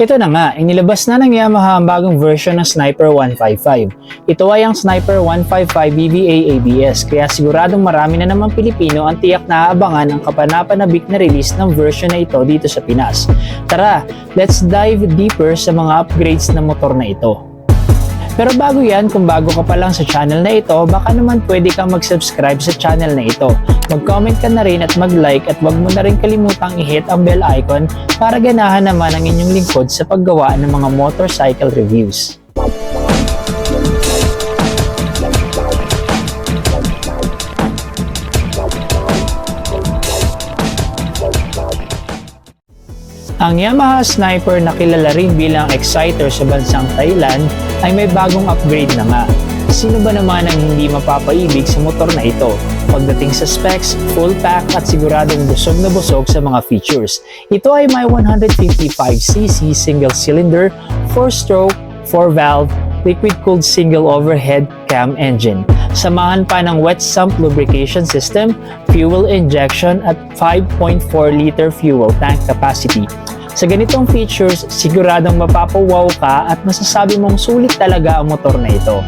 Ito na nga, inilabas na ng Yamaha ang bagong version ng Sniper 155. Ito ay ang Sniper 155 BBA ABS, kaya siguradong marami na naman Pilipino ang tiyak na aabangan ang kapanapanabik na release ng version na ito dito sa Pinas. Tara, let's dive deeper sa mga upgrades ng motor na ito. Pero bago yan, kung bago ka pa lang sa channel na ito, baka naman pwede kang mag-subscribe sa channel na ito. Mag-comment ka na rin at mag-like at wag mo na rin kalimutang i-hit ang bell icon para ganahan naman ang inyong lingkod sa paggawa ng mga motorcycle reviews. Ang Yamaha Sniper na kilala rin bilang exciter sa bansang Thailand ay may bagong upgrade na nga. Sino ba naman ang hindi mapapaibig sa motor na ito? Pagdating sa specs, full pack at siguradong busog na busog sa mga features. Ito ay may 155cc single cylinder, 4-stroke, 4-valve, liquid-cooled single overhead cam engine. Samahan pa ng wet sump lubrication system, fuel injection at 5.4 liter fuel tank capacity. Sa ganitong features, siguradong mapapawaw ka at masasabi mong sulit talaga ang motor na ito.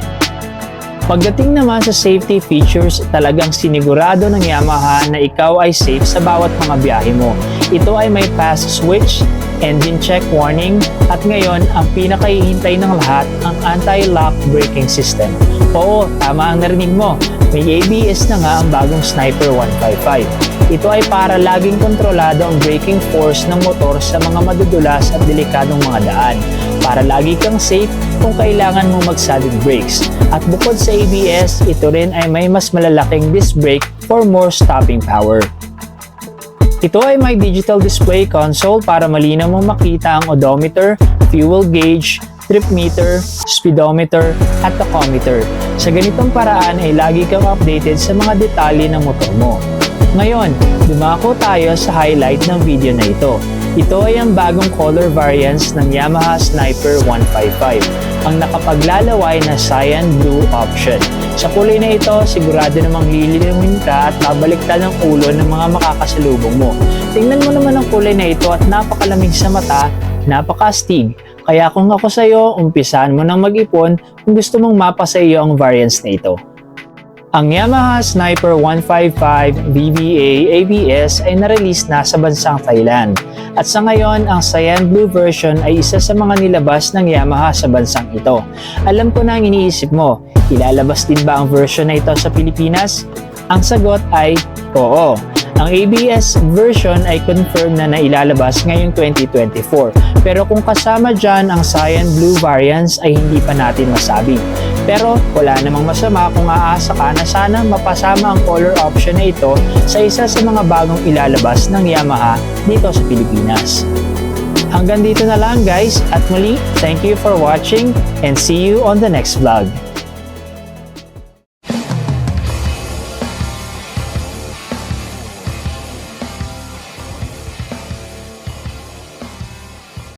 Pagdating naman sa safety features, talagang sinigurado ng Yamaha na ikaw ay safe sa bawat mga biyahe mo. Ito ay may pass switch, engine check warning, at ngayon ang pinakahihintay ng lahat ang anti-lock braking system. Oo, tama ang narinig mo. May ABS na nga ang bagong Sniper 155. Ito ay para laging kontrolado ang braking force ng motor sa mga madudulas at delikadong mga daan para lagi kang safe kung kailangan mo mag-sudden brakes. At bukod sa ABS, ito rin ay may mas malalaking disc brake for more stopping power. Ito ay may digital display console para malinaw mo makita ang odometer, fuel gauge, trip meter, speedometer, at tachometer. Sa ganitong paraan ay lagi kang updated sa mga detalye ng motor mo. Ngayon, dumako tayo sa highlight ng video na ito. Ito ay ang bagong color variants ng Yamaha Sniper 155, ang nakapaglalaway na cyan blue option. Sa kulay na ito, sigurado namang lilinimin ka at babaliktad ang ulo ng mga makakasalubong mo. Tingnan mo naman ang kulay na ito at napakalamig sa mata, napakastig. Kaya kung ako sa iyo, umpisahan mo nang mag-ipon kung gusto mong mapa sa iyo ang variants na ito. Ang Yamaha Sniper 155 VVA ABS ay na-release na sa bansang Thailand. At sa ngayon, ang Cyan Blue version ay isa sa mga nilabas ng Yamaha sa bansang ito. Alam ko na ang iniisip mo, ilalabas din ba ang version na ito sa Pilipinas? Ang sagot ay oo. Ang ABS version ay confirmed na nailalabas ngayong 2024. Pero kung kasama dyan ang Cyan Blue variants ay hindi pa natin masabi. Pero wala namang masama kung aasa ka na sana mapasama ang color option na ito sa isa sa mga bagong ilalabas ng Yamaha dito sa Pilipinas. Hanggang dito na lang guys at muli, thank you for watching and see you on the next vlog.